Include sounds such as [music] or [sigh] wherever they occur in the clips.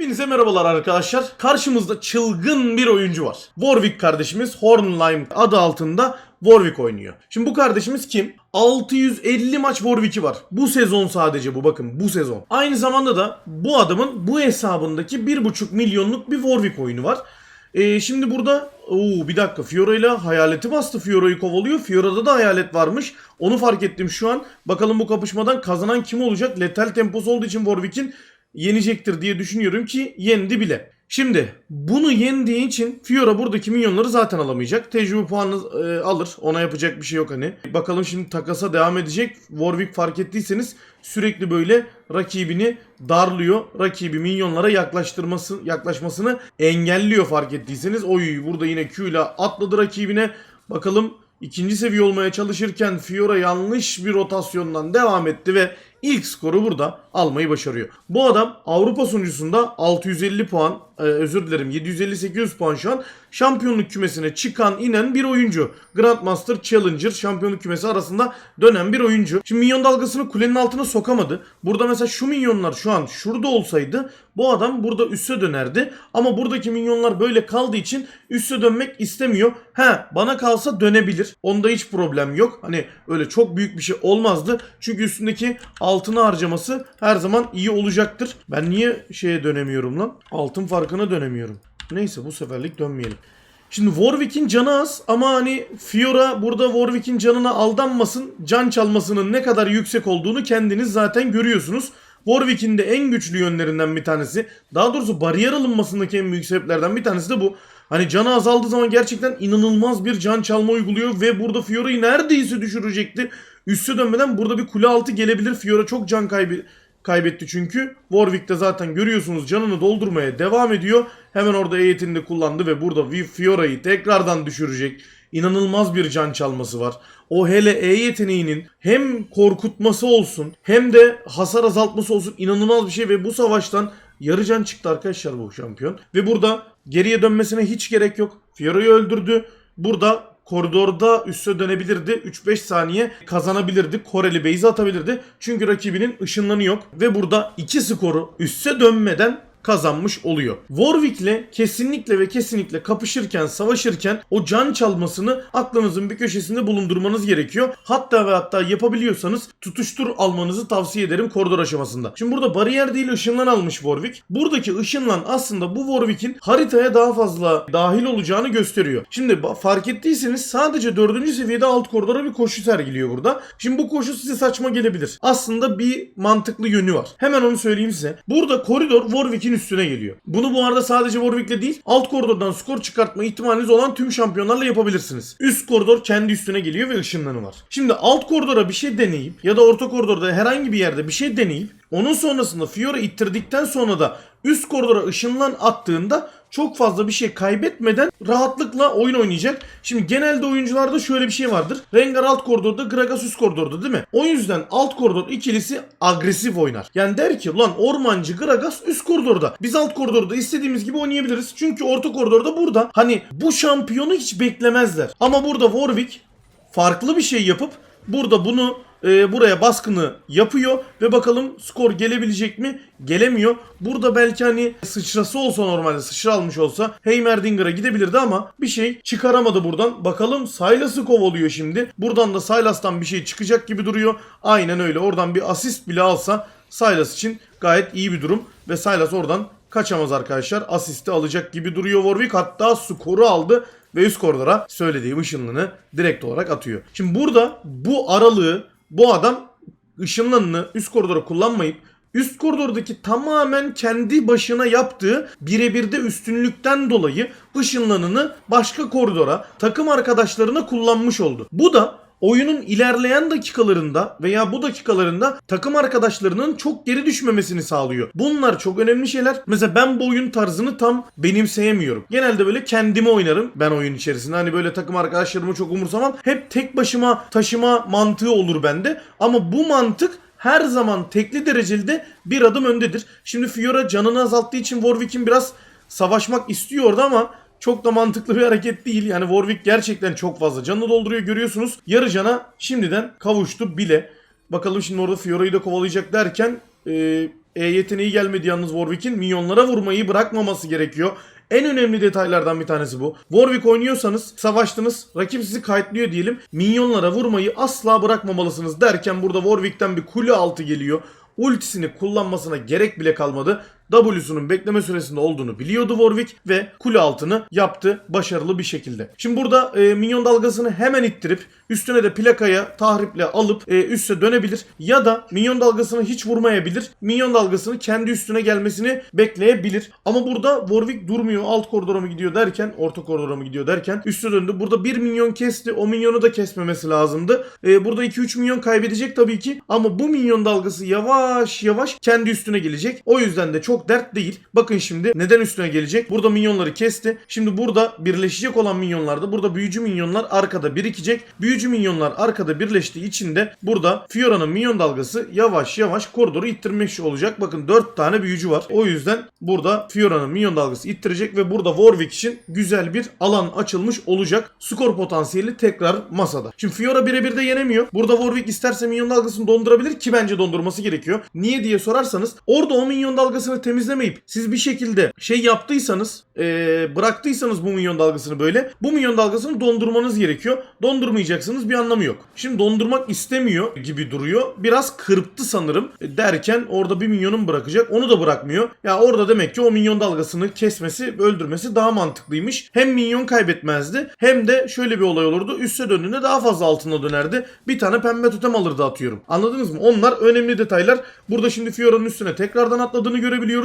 Hepinize merhabalar arkadaşlar. Karşımızda çılgın bir oyuncu var. Warwick kardeşimiz Hornlime adı altında Warwick oynuyor. Şimdi bu kardeşimiz kim? 650 maç Warwick'i var. Bu sezon sadece bu bakın bu sezon. Aynı zamanda da bu adamın bu hesabındaki 1.5 milyonluk bir Warwick oyunu var. Ee, şimdi burada Oo, bir dakika Fiora ile hayaleti bastı. Fiora'yı kovalıyor. Fiora'da da hayalet varmış. Onu fark ettim şu an. Bakalım bu kapışmadan kazanan kim olacak? Letal temposu olduğu için Warwick'in yenecektir diye düşünüyorum ki yendi bile. Şimdi bunu yendiği için Fiora buradaki minyonları zaten alamayacak. Tecrübe puanı e, alır. Ona yapacak bir şey yok hani. Bakalım şimdi takasa devam edecek. Warwick fark ettiyseniz sürekli böyle rakibini darlıyor. Rakibi minyonlara yaklaştırması yaklaşmasını engelliyor fark ettiyseniz. Oy burada yine Q ile atladı rakibine. Bakalım ikinci seviye olmaya çalışırken Fiora yanlış bir rotasyondan devam etti ve ilk skoru burada almayı başarıyor. Bu adam Avrupa sunucusunda 650 puan, e, özür dilerim 750-800 puan şu an şampiyonluk kümesine çıkan inen bir oyuncu. Grandmaster Challenger şampiyonluk kümesi arasında dönen bir oyuncu. Şimdi minyon dalgasını kulenin altına sokamadı. Burada mesela şu minyonlar şu an şurada olsaydı bu adam burada üste dönerdi. Ama buradaki minyonlar böyle kaldığı için üste dönmek istemiyor. He bana kalsa dönebilir. Onda hiç problem yok. Hani öyle çok büyük bir şey olmazdı. Çünkü üstündeki altını harcaması her zaman iyi olacaktır. Ben niye şeye dönemiyorum lan? Altın farkına dönemiyorum. Neyse bu seferlik dönmeyelim. Şimdi Warwick'in canı az ama hani Fiora burada Warwick'in canına aldanmasın. Can çalmasının ne kadar yüksek olduğunu kendiniz zaten görüyorsunuz. Warwick'in de en güçlü yönlerinden bir tanesi. Daha doğrusu bariyer alınmasındaki en büyük sebeplerden bir tanesi de bu. Hani canı azaldığı zaman gerçekten inanılmaz bir can çalma uyguluyor ve burada Fiora'yı neredeyse düşürecekti. Üste dönmeden burada bir kule altı gelebilir. Fiora çok can kaybı kaybetti çünkü. Warwick de zaten görüyorsunuz canını doldurmaya devam ediyor. Hemen orada eğitini de kullandı ve burada Fiora'yı tekrardan düşürecek. İnanılmaz bir can çalması var. O hele E yeteneğinin hem korkutması olsun hem de hasar azaltması olsun inanılmaz bir şey ve bu savaştan yarı can çıktı arkadaşlar bu şampiyon. Ve burada geriye dönmesine hiç gerek yok. Fiora'yı öldürdü. Burada koridorda üste dönebilirdi. 3-5 saniye kazanabilirdi. Koreli base'i atabilirdi. Çünkü rakibinin ışınlanı yok. Ve burada iki skoru üste dönmeden kazanmış oluyor. Warwick'le kesinlikle ve kesinlikle kapışırken, savaşırken o can çalmasını aklınızın bir köşesinde bulundurmanız gerekiyor. Hatta ve hatta yapabiliyorsanız tutuştur almanızı tavsiye ederim koridor aşamasında. Şimdi burada bariyer değil ışınlan almış Warwick. Buradaki ışınlan aslında bu Warwick'in haritaya daha fazla dahil olacağını gösteriyor. Şimdi fark ettiyseniz sadece 4. seviyede alt koridora bir koşu sergiliyor burada. Şimdi bu koşu size saçma gelebilir. Aslında bir mantıklı yönü var. Hemen onu söyleyeyim size. Burada koridor Warwick'in üstüne geliyor. Bunu bu arada sadece Warwick'le değil alt koridordan skor çıkartma ihtimaliniz olan tüm şampiyonlarla yapabilirsiniz. Üst koridor kendi üstüne geliyor ve ışınlanı var. Şimdi alt koridora bir şey deneyip ya da orta koridorda herhangi bir yerde bir şey deneyip onun sonrasında Fiora ittirdikten sonra da üst koridora ışınlan attığında çok fazla bir şey kaybetmeden rahatlıkla oyun oynayacak. Şimdi genelde oyuncularda şöyle bir şey vardır. Rengar alt koridorda, Gragas üst koridorda değil mi? O yüzden alt koridor ikilisi agresif oynar. Yani der ki lan ormancı Gragas üst koridorda. Biz alt koridorda istediğimiz gibi oynayabiliriz. Çünkü orta koridorda burada. Hani bu şampiyonu hiç beklemezler. Ama burada Warwick farklı bir şey yapıp burada bunu e, buraya baskını yapıyor ve bakalım skor gelebilecek mi? Gelemiyor. Burada belki hani sıçrası olsa normalde sıçra almış olsa Heimerdinger'a gidebilirdi ama bir şey çıkaramadı buradan. Bakalım Sylas'ı kovalıyor şimdi. Buradan da Sylas'tan bir şey çıkacak gibi duruyor. Aynen öyle. Oradan bir asist bile alsa Sylas için gayet iyi bir durum ve Sylas oradan kaçamaz arkadaşlar. Asisti alacak gibi duruyor Warwick. Hatta skoru aldı ve üst koridora söylediğim ışınlığını direkt olarak atıyor. Şimdi burada bu aralığı bu adam ışınlanını üst koridora kullanmayıp üst koridordaki tamamen kendi başına yaptığı birebir de üstünlükten dolayı ışınlanını başka koridora takım arkadaşlarına kullanmış oldu. Bu da oyunun ilerleyen dakikalarında veya bu dakikalarında takım arkadaşlarının çok geri düşmemesini sağlıyor. Bunlar çok önemli şeyler. Mesela ben bu oyun tarzını tam benimseyemiyorum. Genelde böyle kendimi oynarım ben oyun içerisinde. Hani böyle takım arkadaşlarımı çok umursamam. Hep tek başıma taşıma mantığı olur bende. Ama bu mantık her zaman tekli dereceli de bir adım öndedir. Şimdi Fiora canını azalttığı için Warwick'in biraz savaşmak istiyordu ama çok da mantıklı bir hareket değil. Yani Warwick gerçekten çok fazla canını dolduruyor görüyorsunuz. Yarı cana şimdiden kavuştu bile. Bakalım şimdi orada Fiora'yı da kovalayacak derken e, E yeteneği gelmedi yalnız Warwick'in. Minyonlara vurmayı bırakmaması gerekiyor. En önemli detaylardan bir tanesi bu. Warwick oynuyorsanız, savaştınız, rakip sizi kayıtlıyor diyelim. Minyonlara vurmayı asla bırakmamalısınız derken burada Warwick'ten bir kule altı geliyor. Ultisini kullanmasına gerek bile kalmadı. W'sunun bekleme süresinde olduğunu biliyordu Warwick ve kule altını yaptı başarılı bir şekilde. Şimdi burada e, minyon dalgasını hemen ittirip üstüne de plakaya tahriple alıp e, üste dönebilir ya da minyon dalgasını hiç vurmayabilir. Minyon dalgasını kendi üstüne gelmesini bekleyebilir. Ama burada Warwick durmuyor. Alt koridora mı gidiyor derken, orta koridora mı gidiyor derken üste döndü. Burada bir minyon kesti. O minyonu da kesmemesi lazımdı. E, burada 2-3 minyon kaybedecek tabii ki. Ama bu minyon dalgası yavaş yavaş kendi üstüne gelecek. O yüzden de çok dert değil. Bakın şimdi neden üstüne gelecek? Burada minyonları kesti. Şimdi burada birleşecek olan minyonlarda burada büyücü minyonlar arkada birikecek. Büyücü minyonlar arkada birleştiği için de burada Fiora'nın minyon dalgası yavaş yavaş koridoru ittirmiş olacak. Bakın 4 tane büyücü var. O yüzden burada Fiora'nın minyon dalgası ittirecek ve burada Warwick için güzel bir alan açılmış olacak. Skor potansiyeli tekrar masada. Şimdi Fiora birebir de yenemiyor. Burada Warwick isterse minyon dalgasını dondurabilir ki bence dondurması gerekiyor. Niye diye sorarsanız orada o minyon dalgasını temizlemeyip siz bir şekilde şey yaptıysanız ee, bıraktıysanız bu minyon dalgasını böyle bu minyon dalgasını dondurmanız gerekiyor. Dondurmayacaksınız bir anlamı yok. Şimdi dondurmak istemiyor gibi duruyor. Biraz kırptı sanırım E, derken orada bir minyonun bırakacak. Onu da bırakmıyor. Ya orada demek ki o minyon dalgasını kesmesi, öldürmesi daha mantıklıymış. Hem minyon kaybetmezdi hem de şöyle bir olay olurdu. Üste döndüğünde daha fazla altına dönerdi. Bir tane pembe totem alırdı atıyorum. Anladınız mı? Onlar önemli detaylar. Burada şimdi Fiora'nın üstüne tekrardan atladığını görebiliyoruz.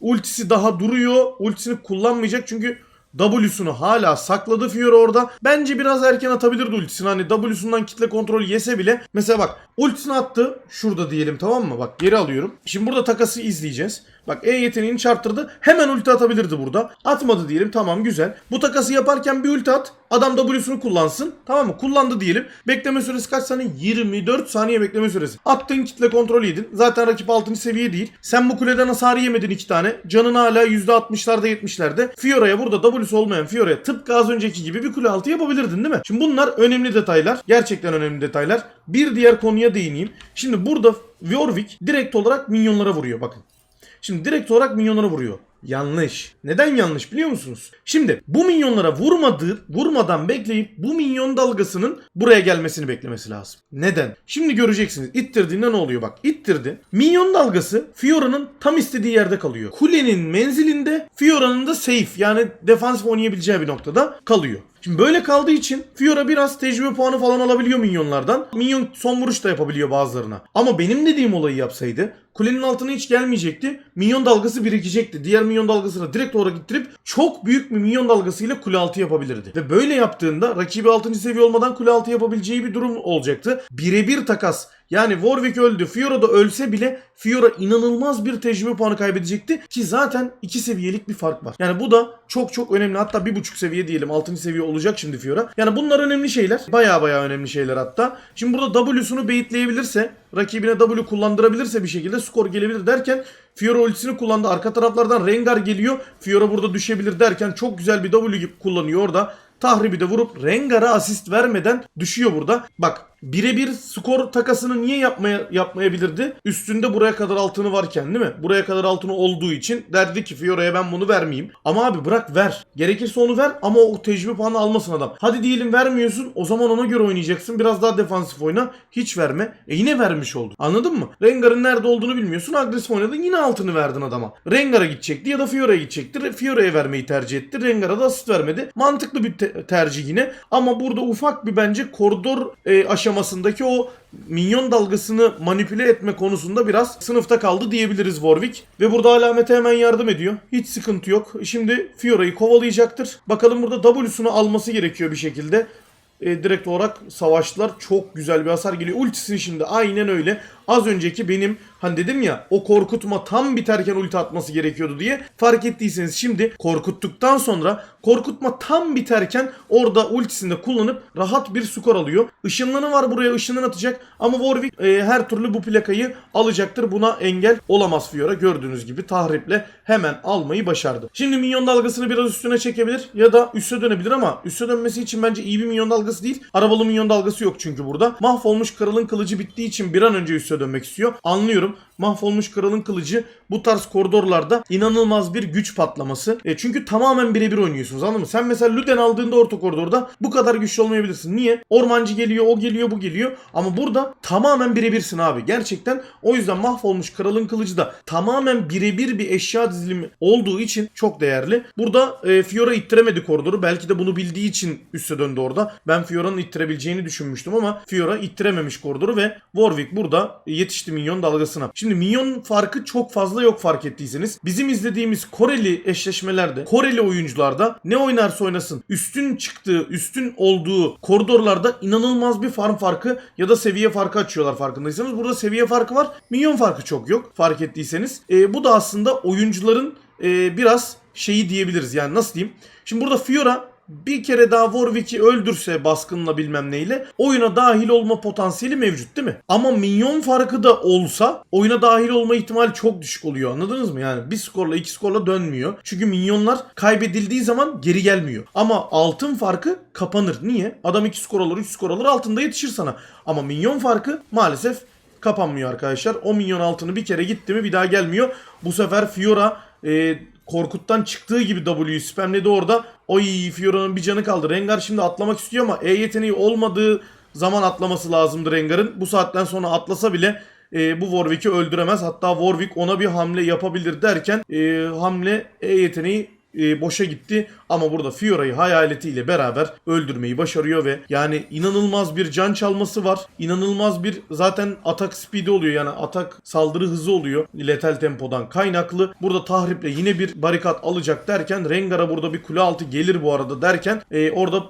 Ultisi daha duruyor. Ultisini kullanmayacak çünkü W'sunu hala sakladı Fiora orada. Bence biraz erken atabilirdi ultisini. Hani W'sundan kitle kontrolü yese bile. Mesela bak ultisini attı. Şurada diyelim tamam mı? Bak geri alıyorum. Şimdi burada takası izleyeceğiz. Bak E yeteneğini çarptırdı. Hemen ulti atabilirdi burada. Atmadı diyelim. Tamam güzel. Bu takası yaparken bir ulti at. Adam W'sunu kullansın. Tamam mı? Kullandı diyelim. Bekleme süresi kaç saniye? 24 saniye bekleme süresi. Attığın kitle kontrolü yedin. Zaten rakip 6. seviye değil. Sen bu kuleden hasar yemedin iki tane. Canın hala %60'larda 70'lerde. Fiora'ya burada W'su olmayan Fiora'ya tıpkı az önceki gibi bir kule altı yapabilirdin değil mi? Şimdi bunlar önemli detaylar. Gerçekten önemli detaylar. Bir diğer konuya değineyim. Şimdi burada Warwick direkt olarak minyonlara vuruyor bakın. Şimdi direkt olarak minyonlara vuruyor. Yanlış. Neden yanlış biliyor musunuz? Şimdi bu minyonlara vurmadığı, vurmadan bekleyip bu minyon dalgasının buraya gelmesini beklemesi lazım. Neden? Şimdi göreceksiniz. İttirdiğinde ne oluyor bak. İttirdi. Minyon dalgası Fiora'nın tam istediği yerde kalıyor. Kulenin menzilinde Fiora'nın da safe yani defansif oynayabileceği bir noktada kalıyor. Şimdi böyle kaldığı için Fiora biraz tecrübe puanı falan alabiliyor minyonlardan. Minyon son vuruş da yapabiliyor bazılarına. Ama benim dediğim olayı yapsaydı kulenin altına hiç gelmeyecekti. Minyon dalgası birikecekti. Diğer minyon dalgasını direkt olarak ittirip çok büyük bir minyon dalgasıyla kule altı yapabilirdi. Ve böyle yaptığında rakibi 6. seviye olmadan kule altı yapabileceği bir durum olacaktı. Birebir takas yani Warwick öldü. Fiora da ölse bile Fiora inanılmaz bir tecrübe puanı kaybedecekti. Ki zaten 2 seviyelik bir fark var. Yani bu da çok çok önemli. Hatta 1.5 seviye diyelim. 6. seviye olacak şimdi Fiora. Yani bunlar önemli şeyler. Baya baya önemli şeyler hatta. Şimdi burada W'sunu baitleyebilirse, rakibine W kullandırabilirse bir şekilde skor gelebilir derken Fiora ultisini kullandı. Arka taraflardan Rengar geliyor. Fiora burada düşebilir derken çok güzel bir W kullanıyor orada. Tahribi de vurup Rengar'a asist vermeden düşüyor burada. Bak birebir skor takasını niye yapmaya yapmayabilirdi? Üstünde buraya kadar altını varken değil mi? Buraya kadar altını olduğu için derdi ki Fiora'ya ben bunu vermeyeyim. Ama abi bırak ver. Gerekirse onu ver ama o tecrübe puanı almasın adam. Hadi diyelim vermiyorsun o zaman ona göre oynayacaksın. Biraz daha defansif oyna. Hiç verme. E yine vermiş oldun. Anladın mı? Rengar'ın nerede olduğunu bilmiyorsun. Agresif oynadın yine altını verdin adama. Rengar'a gidecekti ya da Fiora'ya gidecekti. Fiora'ya vermeyi tercih etti. Rengar'a da asist vermedi. Mantıklı bir te- tercih yine. Ama burada ufak bir bence koridor e, aşamasındaki o minyon dalgasını manipüle etme konusunda biraz sınıfta kaldı diyebiliriz Warwick. Ve burada alamete hemen yardım ediyor. Hiç sıkıntı yok. Şimdi Fiora'yı kovalayacaktır. Bakalım burada W'sunu alması gerekiyor bir şekilde. E, direkt olarak savaştılar. Çok güzel bir hasar geliyor. Ultisini şimdi aynen öyle. Az önceki benim hani dedim ya o korkutma tam biterken ulti atması gerekiyordu diye. Fark ettiyseniz şimdi korkuttuktan sonra korkutma tam biterken orada ultisini de kullanıp rahat bir skor alıyor. Işınlanı var buraya ışınlan atacak ama Warwick e, her türlü bu plakayı alacaktır. Buna engel olamaz Fiora. Gördüğünüz gibi tahriple hemen almayı başardı. Şimdi minyon dalgasını biraz üstüne çekebilir ya da üste dönebilir ama üste dönmesi için bence iyi bir minyon dalgası değil. Arabalı minyon dalgası yok çünkü burada. Mahvolmuş kralın kılıcı bittiği için bir an önce üste dönmek istiyor. Anlıyorum. Mahvolmuş kralın kılıcı bu tarz koridorlarda inanılmaz bir güç patlaması. E, çünkü tamamen birebir oynuyorsunuz anladın mı? Sen mesela Luden aldığında orta koridorda bu kadar güçlü olmayabilirsin. Niye? Ormancı geliyor, o geliyor, bu geliyor. Ama burada tamamen birebirsin abi. Gerçekten o yüzden mahvolmuş kralın kılıcı da tamamen birebir bir eşya dizilimi olduğu için çok değerli. Burada e, Fiora ittiremedi koridoru. Belki de bunu bildiği için üste döndü orada. Ben Fiora'nın ittirebileceğini düşünmüştüm ama Fiora ittirememiş koridoru ve Warwick burada yetişti minyon dalgasına. Şimdi minyon farkı çok fazla yok fark ettiyseniz. Bizim izlediğimiz Koreli eşleşmelerde, Koreli oyuncularda ne oynarsa oynasın üstün çıktığı, üstün olduğu koridorlarda inanılmaz bir farm farkı ya da seviye farkı açıyorlar farkındaysanız. Burada seviye farkı var. Minyon farkı çok yok fark ettiyseniz. E, bu da aslında oyuncuların e, biraz şeyi diyebiliriz. Yani nasıl diyeyim? Şimdi burada Fiora bir kere daha Warwick'i öldürse baskınla bilmem neyle oyuna dahil olma potansiyeli mevcut değil mi? Ama minyon farkı da olsa oyuna dahil olma ihtimali çok düşük oluyor anladınız mı? Yani bir skorla iki skorla dönmüyor. Çünkü minyonlar kaybedildiği zaman geri gelmiyor. Ama altın farkı kapanır. Niye? Adam iki skor alır, üç skor alır altında yetişir sana. Ama minyon farkı maalesef kapanmıyor arkadaşlar. O minyon altını bir kere gitti mi bir daha gelmiyor. Bu sefer Fiora e, Korkut'tan çıktığı gibi W'yu spamledi orada. Oy Fiora'nın bir canı kaldı. Rengar şimdi atlamak istiyor ama E yeteneği olmadığı zaman atlaması lazımdı Rengar'ın. Bu saatten sonra atlasa bile e, bu Warwick'i öldüremez. Hatta Warwick ona bir hamle yapabilir derken e, hamle E yeteneği e, boşa gitti ama burada Fiora'yı hayaletiyle beraber öldürmeyi başarıyor ve yani inanılmaz bir can çalması var. İnanılmaz bir zaten atak speed'i oluyor yani atak saldırı hızı oluyor letal tempodan kaynaklı. Burada tahriple yine bir barikat alacak derken Rengar'a burada bir kule altı gelir bu arada derken e, orada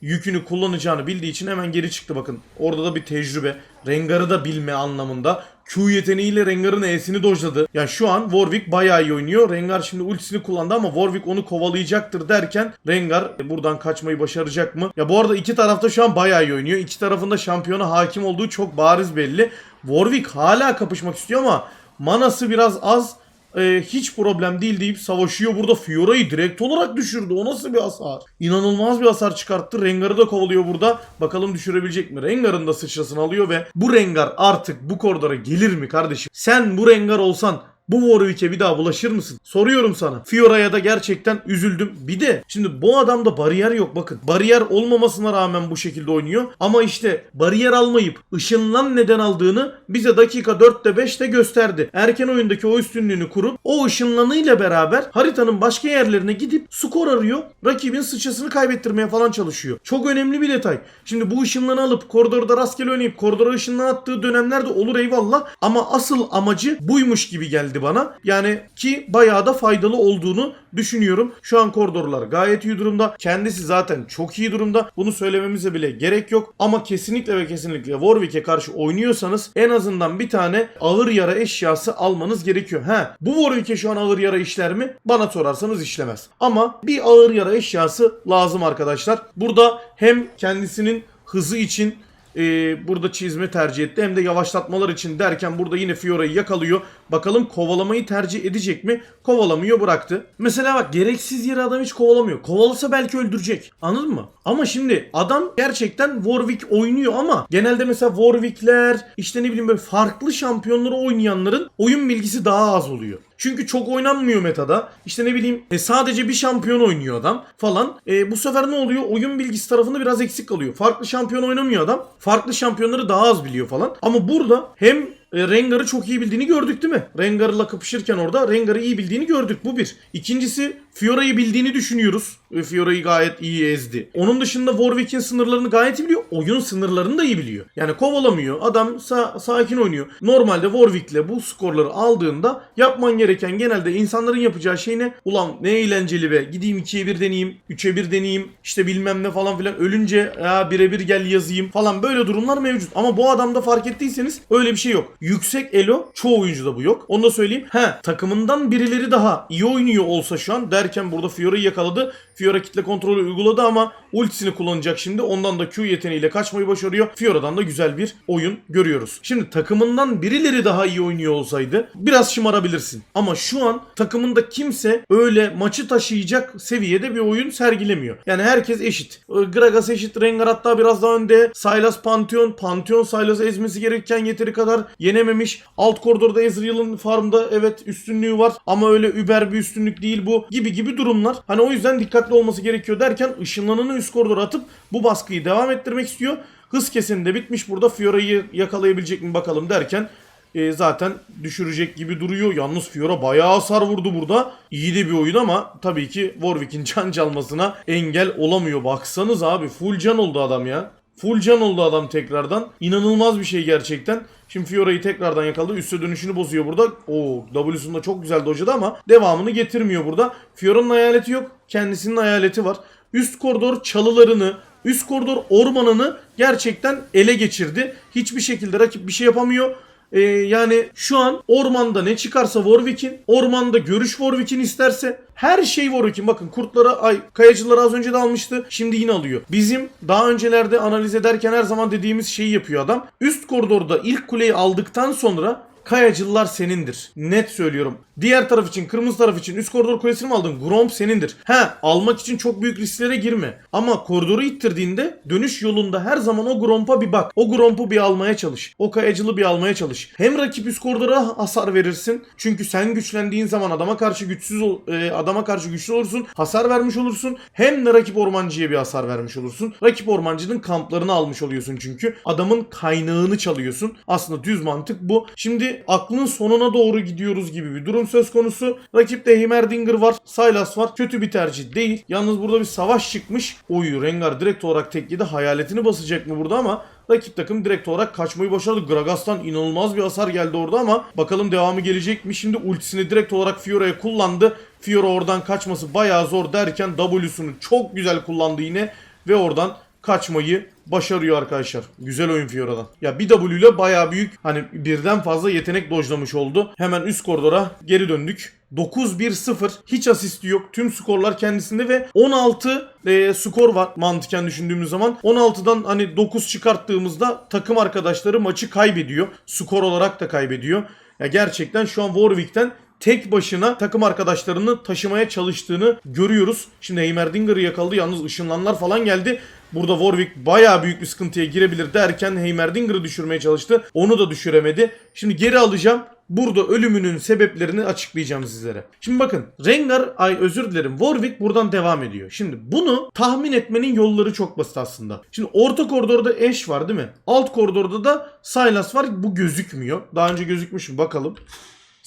yükünü kullanacağını bildiği için hemen geri çıktı bakın. Orada da bir tecrübe. Rengar'ı da bilme anlamında. Q yeteneğiyle Rengar'ın E'sini dojladı. Yani şu an Warwick bayağı iyi oynuyor. Rengar şimdi ultisini kullandı ama Warwick onu kovalayacaktır derken Rengar buradan kaçmayı başaracak mı? Ya bu arada iki tarafta şu an bayağı iyi oynuyor. İki tarafında şampiyona hakim olduğu çok bariz belli. Warwick hala kapışmak istiyor ama manası biraz az. Ee, hiç problem değil deyip savaşıyor. Burada Fiora'yı direkt olarak düşürdü. O nasıl bir hasar? İnanılmaz bir hasar çıkarttı. Rengar'ı da kovalıyor burada. Bakalım düşürebilecek mi? Rengar'ın da sıçrasını alıyor ve bu Rengar artık bu koridora gelir mi kardeşim? Sen bu Rengar olsan bu Warwick'e bir daha bulaşır mısın? Soruyorum sana. Fiora'ya da gerçekten üzüldüm. Bir de şimdi bu adamda bariyer yok bakın. Bariyer olmamasına rağmen bu şekilde oynuyor. Ama işte bariyer almayıp ışınlan neden aldığını bize dakika 4'te 5'te gösterdi. Erken oyundaki o üstünlüğünü kurup o ışınlanıyla beraber haritanın başka yerlerine gidip skor arıyor. Rakibin sıçrasını kaybettirmeye falan çalışıyor. Çok önemli bir detay. Şimdi bu ışınlanı alıp koridorda rastgele oynayıp koridora ışınlan attığı dönemlerde olur eyvallah. Ama asıl amacı buymuş gibi geldi bana. Yani ki bayağı da faydalı olduğunu düşünüyorum. Şu an koridorlar gayet iyi durumda. Kendisi zaten çok iyi durumda. Bunu söylememize bile gerek yok. Ama kesinlikle ve kesinlikle Warwick'e karşı oynuyorsanız en azından bir tane ağır yara eşyası almanız gerekiyor. He, bu Warwick'e şu an ağır yara işler mi? Bana sorarsanız işlemez. Ama bir ağır yara eşyası lazım arkadaşlar. Burada hem kendisinin hızı için e, burada çizme tercih etti. Hem de yavaşlatmalar için derken burada yine Fiora'yı yakalıyor. Bakalım kovalamayı tercih edecek mi? Kovalamıyor bıraktı. Mesela bak gereksiz yere adam hiç kovalamıyor. Kovalasa belki öldürecek. Anladın mı? Ama şimdi adam gerçekten Warwick oynuyor ama genelde mesela Warwick'ler işte ne bileyim böyle farklı şampiyonları oynayanların oyun bilgisi daha az oluyor. Çünkü çok oynanmıyor metada. İşte ne bileyim e, sadece bir şampiyon oynuyor adam falan. E, bu sefer ne oluyor? Oyun bilgisi tarafında biraz eksik kalıyor. Farklı şampiyon oynamıyor adam. Farklı şampiyonları daha az biliyor falan. Ama burada hem e, Rengar'ı çok iyi bildiğini gördük değil mi? Rengar'la kapışırken orada Rengar'ı iyi bildiğini gördük. Bu bir. İkincisi Fiora'yı bildiğini düşünüyoruz. Fiora'yı gayet iyi ezdi. Onun dışında Warwick'in sınırlarını gayet iyi biliyor. Oyun sınırlarını da iyi biliyor. Yani kovalamıyor. Adam sa- sakin oynuyor. Normalde Warwick'le bu skorları aldığında yapman gereken genelde insanların yapacağı şey ne? Ulan ne eğlenceli be. Gideyim 2'ye 1 deneyeyim. 3'e 1 deneyeyim. İşte bilmem ne falan filan. Ölünce ya birebir gel yazayım falan. Böyle durumlar mevcut. Ama bu adamda fark ettiyseniz öyle bir şey yok. Yüksek elo çoğu oyuncuda bu yok. Onu da söyleyeyim. He takımından birileri daha iyi oynuyor olsa şu an derken burada Fiora'yı yakaladı. Fiora kitle kontrolü uyguladı ama ultisini kullanacak şimdi. Ondan da Q yeteneğiyle kaçmayı başarıyor. Fiora'dan da güzel bir oyun görüyoruz. Şimdi takımından birileri daha iyi oynuyor olsaydı biraz şımarabilirsin. Ama şu an takımında kimse öyle maçı taşıyacak seviyede bir oyun sergilemiyor. Yani herkes eşit. Ee, Gragas eşit, Rengar hatta biraz daha önde. Sylas Pantheon, Pantheon Sylas'ı ezmesi gerekirken yeteri kadar yenememiş. Alt koridorda Ezreal'ın farmda evet üstünlüğü var ama öyle über bir üstünlük değil bu gibi gibi durumlar. Hani o yüzden dikkatli olması gerekiyor derken ışınlananı üst koridora atıp bu baskıyı devam ettirmek istiyor. Hız keseni de bitmiş burada. Fiora'yı yakalayabilecek mi bakalım derken e, zaten düşürecek gibi duruyor. Yalnız Fiora bayağı hasar vurdu burada. İyi de bir oyun ama tabii ki Warwick'in [laughs] can çalmasına engel olamıyor. Baksanız abi full can oldu adam ya. Full can oldu adam tekrardan. İnanılmaz bir şey gerçekten. Şimdi Fiora'yı tekrardan yakaladı. Üste dönüşünü bozuyor burada. Oo W'sunda çok güzel dojladı ama devamını getirmiyor burada. Fiora'nın hayaleti yok. Kendisinin hayaleti var. Üst koridor çalılarını, üst koridor ormanını gerçekten ele geçirdi. Hiçbir şekilde rakip bir şey yapamıyor. Ee, yani şu an ormanda ne çıkarsa Warwick'in, ormanda görüş Warwick'in isterse her şey Warwick'in. Bakın kurtlara, ay kayacıları az önce de almıştı. Şimdi yine alıyor. Bizim daha öncelerde analiz ederken her zaman dediğimiz şeyi yapıyor adam. Üst koridorda ilk kuleyi aldıktan sonra Kayacılılar senindir. Net söylüyorum. Diğer taraf için, kırmızı taraf için üst koridor kulesini mi aldın? Gromp senindir. He, almak için çok büyük risklere girme. Ama koridoru ittirdiğinde dönüş yolunda her zaman o Gromp'a bir bak. O Gromp'u bir almaya çalış. O kayacılı bir almaya çalış. Hem rakip üst koridora hasar verirsin. Çünkü sen güçlendiğin zaman adama karşı güçsüz ol- e, adama karşı güçlü olursun. Hasar vermiş olursun. Hem de rakip ormancıya bir hasar vermiş olursun. Rakip ormancının kamplarını almış oluyorsun çünkü. Adamın kaynağını çalıyorsun. Aslında düz mantık bu. Şimdi aklın sonuna doğru gidiyoruz gibi bir durum söz konusu. Rakipte Heimerdinger var. Sylas var. Kötü bir tercih değil. Yalnız burada bir savaş çıkmış. Oyu Rengar direkt olarak tek. Hayaletini basacak mı burada ama Rakip takım direkt olarak kaçmayı başardı. Gragas'tan inanılmaz bir hasar geldi orada ama bakalım devamı gelecek mi? Şimdi ultisini direkt olarak Fiora'ya kullandı. Fiora oradan kaçması bayağı zor derken W'sunu çok güzel kullandı yine ve oradan kaçmayı başarıyor arkadaşlar. Güzel oyun Fiora'dan. Ya bir W ile bayağı büyük hani birden fazla yetenek dojlamış oldu. Hemen üst koridora geri döndük. 9-1-0 hiç asisti yok. Tüm skorlar kendisinde ve 16 e, skor var mantıken düşündüğümüz zaman. 16'dan hani 9 çıkarttığımızda takım arkadaşları maçı kaybediyor. Skor olarak da kaybediyor. Ya gerçekten şu an Warwick'ten tek başına takım arkadaşlarını taşımaya çalıştığını görüyoruz. Şimdi Heimerdinger'ı yakaladı. Yalnız ışınlanlar falan geldi. Burada Warwick bayağı büyük bir sıkıntıya girebilir derken Heimerdinger'ı düşürmeye çalıştı. Onu da düşüremedi. Şimdi geri alacağım. Burada ölümünün sebeplerini açıklayacağım sizlere. Şimdi bakın Rengar, ay özür dilerim Warwick buradan devam ediyor. Şimdi bunu tahmin etmenin yolları çok basit aslında. Şimdi orta koridorda Ashe var değil mi? Alt koridorda da Sylas var. Bu gözükmüyor. Daha önce gözükmüş mü bakalım.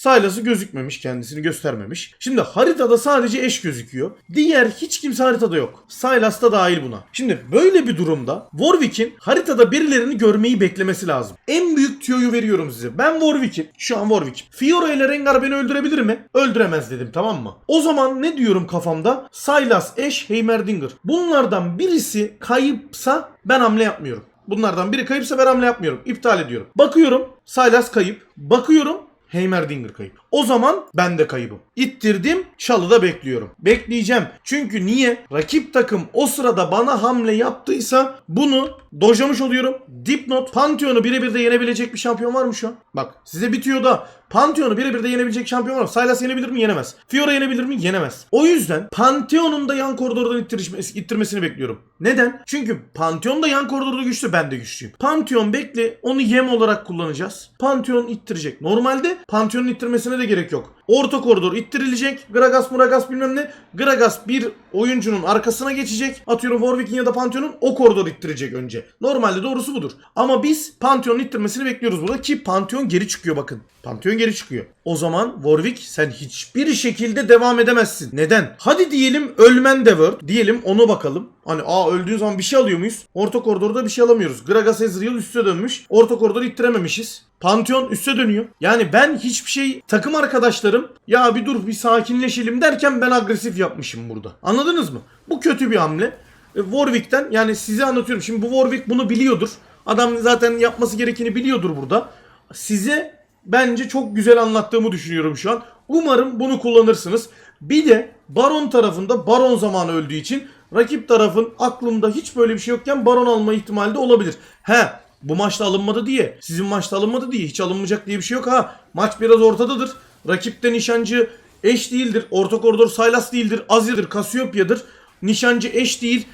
Sylas'ı gözükmemiş, kendisini göstermemiş. Şimdi haritada sadece eş gözüküyor. Diğer hiç kimse haritada yok. Sylas da dahil buna. Şimdi böyle bir durumda Warwick'in haritada birilerini görmeyi beklemesi lazım. En büyük tüyoyu veriyorum size. Ben Warwick'im. Şu an Warwick. Fiora ile Rengar beni öldürebilir mi? Öldüremez dedim tamam mı? O zaman ne diyorum kafamda? Sylas, Ashe, Heimerdinger. Bunlardan birisi kayıpsa ben hamle yapmıyorum. Bunlardan biri kayıpsa ben hamle yapmıyorum. İptal ediyorum. Bakıyorum Sylas kayıp. Bakıyorum Heimerdinger kayıp. O zaman ben de kaybım. İttirdim, çalıda bekliyorum. Bekleyeceğim. Çünkü niye? Rakip takım o sırada bana hamle yaptıysa bunu dojlamış oluyorum. Dipnot, Pantheon'u birebir de yenebilecek bir şampiyon var mı şu an? Bak size bitiyor da Pantheon'u birebir de yenebilecek şampiyon var mı? Sylas yenebilir mi? Yenemez. Fiora yenebilir mi? Yenemez. O yüzden Pantheon'un da yan koridordan ittirişmesi- ittirmesini bekliyorum. Neden? Çünkü Pantheon da yan koridorda güçlü, ben de güçlüyüm. Pantheon bekle, onu yem olarak kullanacağız. Pantheon ittirecek. Normalde Pantheon'un ittirmesine de gerek yok. Orta koridor ittirilecek. Gragas Muragas bilmem ne. Gragas bir oyuncunun arkasına geçecek. Atıyorum Warwick'in ya da Pantheon'un o koridor ittirecek önce. Normalde doğrusu budur. Ama biz Pantheon'un ittirmesini bekliyoruz burada ki Pantheon geri çıkıyor bakın. Pantheon geri çıkıyor. O zaman Warwick sen hiçbir şekilde devam edemezsin. Neden? Hadi diyelim ölmen de Word. Diyelim onu bakalım. Hani aa öldüğün zaman bir şey alıyor muyuz? Orta koridorda bir şey alamıyoruz. Gragas Ezreal üste dönmüş. Orta koridoru ittirememişiz. Pantheon üste dönüyor. Yani ben hiçbir şey takım arkadaşlarım ya bir dur bir sakinleşelim derken ben agresif yapmışım burada. Anladınız mı? Bu kötü bir hamle. E, Warwick'ten yani size anlatıyorum. Şimdi bu Warwick bunu biliyordur. Adam zaten yapması gerekeni biliyordur burada. Size bence çok güzel anlattığımı düşünüyorum şu an. Umarım bunu kullanırsınız. Bir de Baron tarafında Baron zamanı öldüğü için rakip tarafın aklında hiç böyle bir şey yokken Baron alma ihtimali de olabilir. He bu maçta alınmadı diye, sizin maçta alınmadı diye hiç alınmayacak diye bir şey yok ha. Maç biraz ortadadır. Rakipte nişancı eş değildir. Orta koridor Sylas değildir. Azir'dir, Cassiopea'dır. Nişancı eş değil.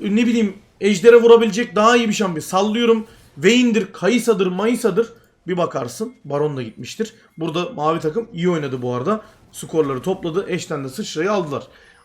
Ne bileyim ejdere vurabilecek daha iyi bir şampiyon. Sallıyorum. Vayne'dir, Kayısa'dır, Mayısa'dır. Bir bakarsın. Baron da gitmiştir. Burada mavi takım iyi oynadı bu arada. Skorları topladı. Eşten de sıçrayı aldılar.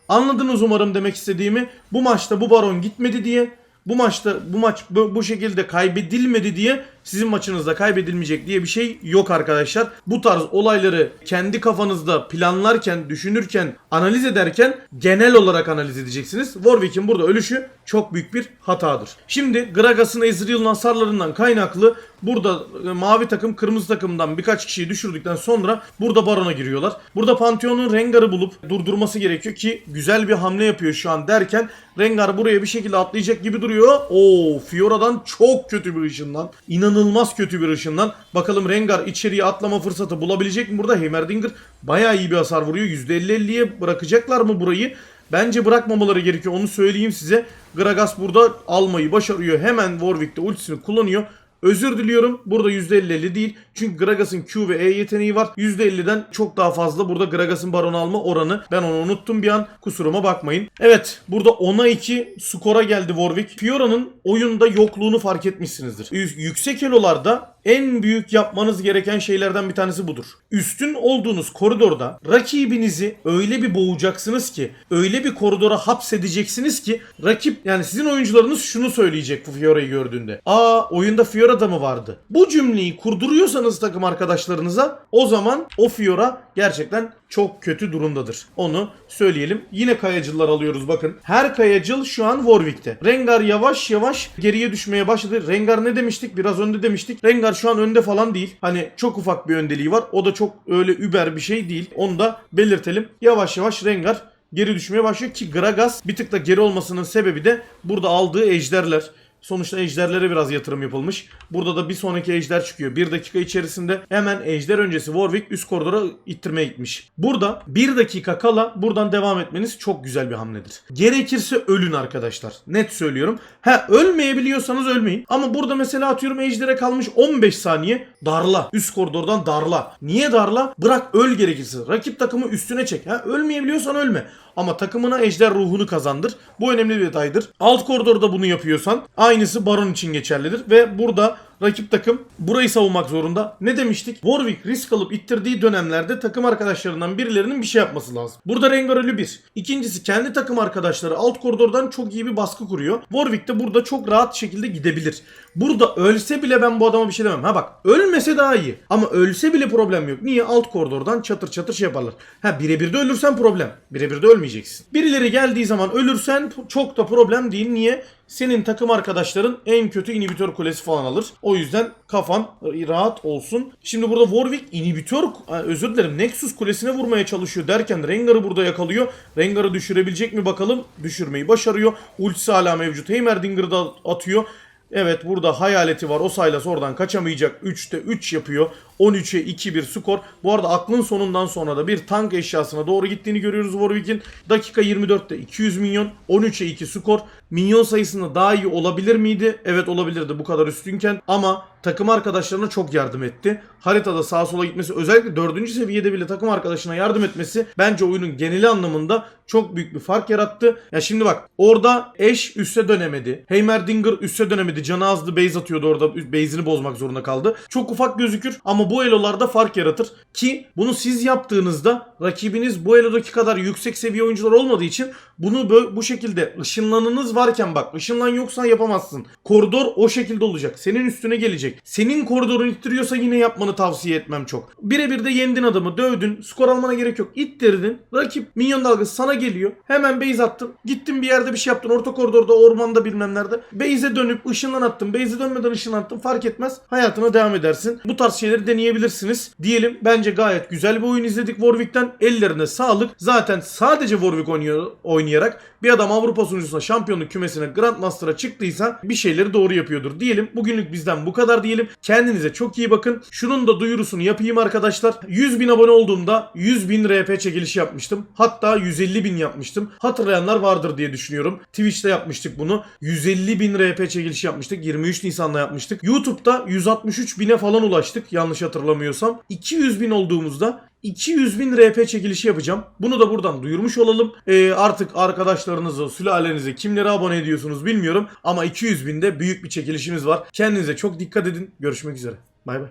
Anladınız umarım demek istediğimi. Bu maçta bu Baron gitmedi diye bu maçta bu maç bu, bu şekilde kaybedilmedi diye sizin maçınızda kaybedilmeyecek diye bir şey yok arkadaşlar. Bu tarz olayları kendi kafanızda planlarken, düşünürken, analiz ederken genel olarak analiz edeceksiniz. Warwick'in burada ölüşü çok büyük bir hatadır. Şimdi Gragas'ın Ezreal'ın hasarlarından kaynaklı burada e, mavi takım kırmızı takımdan birkaç kişiyi düşürdükten sonra burada Baron'a giriyorlar. Burada Pantheon'un Rengar'ı bulup durdurması gerekiyor ki güzel bir hamle yapıyor şu an derken Rengar buraya bir şekilde atlayacak gibi duruyor. Oo Fiora'dan çok kötü bir ışınlan. İnanılmaz kötü bir ışınlan. Bakalım Rengar içeriye atlama fırsatı bulabilecek mi burada? Heimerdinger bayağı iyi bir hasar vuruyor. %50-50'ye bırakacaklar mı burayı? Bence bırakmamaları gerekiyor. Onu söyleyeyim size. Gragas burada almayı başarıyor. Hemen Warwick'te ultisini kullanıyor. Özür diliyorum. Burada %50-50 değil. Çünkü Gragas'ın Q ve E yeteneği var. %50'den çok daha fazla burada Gragas'ın baron alma oranı. Ben onu unuttum bir an. Kusuruma bakmayın. Evet. Burada 10'a 2 skora geldi Warwick. Fiora'nın oyunda yokluğunu fark etmişsinizdir. Yüksek elolarda en büyük yapmanız gereken şeylerden bir tanesi budur. Üstün olduğunuz koridorda rakibinizi öyle bir boğacaksınız ki, öyle bir koridora hapsedeceksiniz ki rakip yani sizin oyuncularınız şunu söyleyecek bu Fiora'yı gördüğünde. Aa oyunda Fiora da mı vardı? Bu cümleyi kurduruyorsanız takım arkadaşlarınıza o zaman o Fiora gerçekten çok kötü durumdadır. Onu söyleyelim. Yine kayacılar alıyoruz bakın. Her kayacıl şu an Warwick'te. Rengar yavaş yavaş geriye düşmeye başladı. Rengar ne demiştik? Biraz önde demiştik. Rengar şu an önde falan değil. Hani çok ufak bir öndeliği var. O da çok öyle über bir şey değil. Onu da belirtelim. Yavaş yavaş Rengar geri düşmeye başlıyor ki Gragas bir tık da geri olmasının sebebi de burada aldığı ejderler. Sonuçta ejderlere biraz yatırım yapılmış. Burada da bir sonraki ejder çıkıyor. Bir dakika içerisinde hemen ejder öncesi Warwick üst koridora ittirmeye gitmiş. Burada bir dakika kala buradan devam etmeniz çok güzel bir hamledir. Gerekirse ölün arkadaşlar. Net söylüyorum. Ha ölmeyebiliyorsanız ölmeyin. Ama burada mesela atıyorum ejdere kalmış 15 saniye darla. Üst koridordan darla. Niye darla? Bırak öl gerekirse. Rakip takımı üstüne çek. Ha ölmeyebiliyorsan ölme. Ama takımına ejder ruhunu kazandır. Bu önemli bir detaydır. Alt koridorda bunu yapıyorsan aynısı Baron için geçerlidir. Ve burada rakip takım burayı savunmak zorunda. Ne demiştik? Warwick risk alıp ittirdiği dönemlerde takım arkadaşlarından birilerinin bir şey yapması lazım. Burada Rengar ölü bir. İkincisi kendi takım arkadaşları alt koridordan çok iyi bir baskı kuruyor. Warwick de burada çok rahat şekilde gidebilir. Burada ölse bile ben bu adama bir şey demem. Ha bak ölmese daha iyi. Ama ölse bile problem yok. Niye? Alt koridordan çatır çatır şey yaparlar. Ha birebir de ölürsen problem. Birebir de ölmeyeceksin. Birileri geldiği zaman ölürsen çok da problem değil. Niye? Senin takım arkadaşların en kötü inhibitör kulesi falan alır. O yüzden kafan rahat olsun. Şimdi burada Warwick inhibitör özür dilerim Nexus kulesine vurmaya çalışıyor derken Rengar'ı burada yakalıyor. Rengar'ı düşürebilecek mi bakalım? Düşürmeyi başarıyor. Ultisi hala mevcut. Heimerdinger'ı da atıyor. Evet burada hayaleti var. O Sylas oradan kaçamayacak. 3'te 3 yapıyor. 13'e 2-1 skor. Bu arada aklın sonundan sonra da bir tank eşyasına doğru gittiğini görüyoruz Warwick'in. Dakika 24'te 200 milyon. 13'e 2 skor. Milyon sayısında daha iyi olabilir miydi? Evet olabilirdi bu kadar üstünken. Ama takım arkadaşlarına çok yardım etti. Haritada sağa sola gitmesi özellikle 4. seviyede bile takım arkadaşına yardım etmesi bence oyunun geneli anlamında çok büyük bir fark yarattı. Ya şimdi bak orada eş üste dönemedi. Heimerdinger üste dönemedi. Canı azdı base atıyordu orada. Base'ini bozmak zorunda kaldı. Çok ufak gözükür ama bu elolarda fark yaratır. Ki bunu siz yaptığınızda rakibiniz bu elodaki kadar yüksek seviye oyuncular olmadığı için bunu bö- bu şekilde ışınlanınız varken bak ışınlan yoksa yapamazsın. Koridor o şekilde olacak. Senin üstüne gelecek. Senin koridorun ittiriyorsa yine yapmanı tavsiye etmem çok. Birebir de yendin adamı dövdün. Skor almana gerek yok. İttirdin. Rakip minyon dalgası sana geliyor. Hemen base attın. Gittin bir yerde bir şey yaptın. Orta koridorda ormanda bilmem nerede. Base'e dönüp ışınlan attın. Base'e dönmeden ışınlan attın. Fark etmez. Hayatına devam edersin. Bu tarz şeyleri deneyebilirsiniz. Diyelim bence gayet güzel bir oyun izledik Warwick'ten. Ellerine sağlık. Zaten sadece Warwick oynuyor, oynayarak bir adam Avrupa sunucusuna şampiyonluk kümesine Grandmaster'a çıktıysa bir şeyleri doğru yapıyordur diyelim. Bugünlük bizden bu kadar diyelim. Kendinize çok iyi bakın. Şunun da duyurusunu yapayım arkadaşlar. 100 bin abone olduğumda 100 bin RP çekilişi yapmıştım. Hatta 150 bin yapmıştım. Hatırlayanlar vardır diye düşünüyorum. Twitch'te yapmıştık bunu. 150 bin RP çekilişi yapmıştık. 23 Nisan'da yapmıştık. YouTube'da 163 bine falan ulaştık yanlış hatırlamıyorsam. 200 bin olduğumuzda 200 bin RP çekilişi yapacağım. Bunu da buradan duyurmuş olalım. Ee, artık arkadaşlarınızı, sülalenize kimlere abone ediyorsunuz bilmiyorum. Ama 200 binde büyük bir çekilişimiz var. Kendinize çok dikkat edin. Görüşmek üzere. Bay bay.